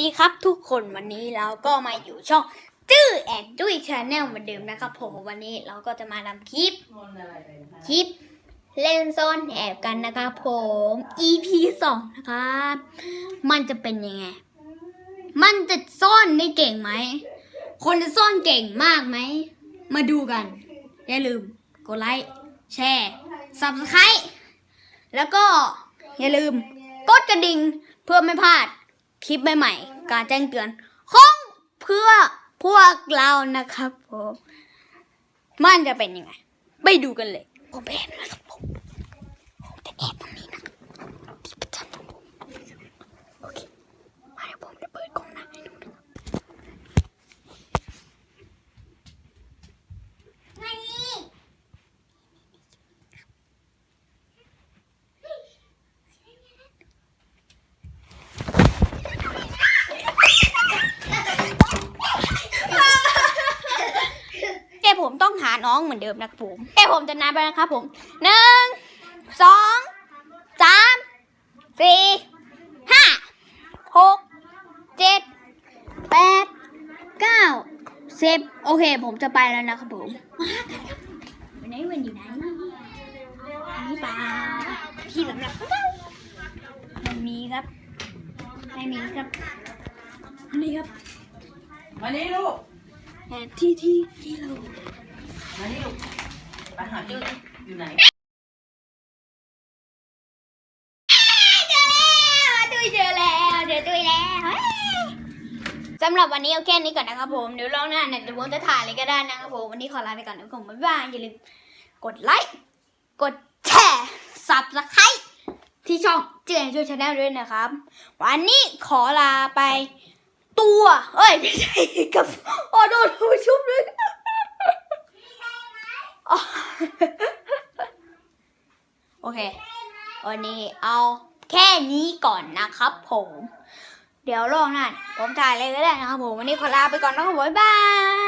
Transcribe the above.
ดีครับทุกคนวันนี้เราก็มาอยู่ช่องจื้อแอนดุยชาแนลเหมือนเดิมนะครับผมวันนี้เราก็จะมาทำคลิปคลิปเล่นซ่อนแอบกันนะครับผม EP สองนะครับ มันจะเป็นยังไง มันจะซ่อนได้เก่งไหม คนจะซ่อนเก่งมากไหม มาดูกัน อย่าลืมกดไลค์แชร์ subscribe แล้วก็อย่าลืมกดกระดิ่งเพื่อไม่พลาด คลิปใหม่ๆ การแจ้งเตือนของเพื่อพวกเรานะครับผม มันจะเป็นยังไง ไปดูกันเลยโอเคนะครับผมจะแอบตรงนี้นะครับที่ประจำของผมโอเค มาเดี๋ยวผมจะเปิดกล้องหน้าให้ดูนะครับมานี่ เดี๋ยว ผมต้องหาน้องเหมือนเดิมนะครับผมเดี๋ยวผมจะนับไปนะครับผมหนึ่งสองสามสี่ห้าหกเจ็ดแปดเก้าสิบโอเค ผมจะไปแล้วนะครับผมมากันครับวันนี้วันอยู่ไหนอันนี้ปลาที่สำหรับไม่มีครับไม่มีครับอันนี้ครับมานี่ลูก แอบที่ที่ที่เรามานี่ลูกไปหาพี่อยู่ไหนเจอแล้วเดี๋ยวดุยแล้วสำหรับวันนี้เอาแค่นี้ก่อนนะครับผม เดี๋ยวรอบหน้าเนี่ยเดี๋ยวผมจะถ่ายอะไรก็ได้นะครับผม วันนี้ขอลาไปก่อนนะครับผมบ๊ายบายอย่าลืมกดไลค์ กดแชร์สับสไครที่ช่องเจนช่วยชาแนลด้วยนะครับ วันนี้ขอลาไป ตัวเอ้ยไม่ใช่กับโอ้โดนผู้ชุบด้วยโอเค วันนี้เอาแค่นี้ก่อนนะครับผม เดี๋ยวรอบหน้าผมถ่ายเลยก็ได้นะครับผม วันนี้ขอลาไปก่อนนะครับผมบ๊ายบาย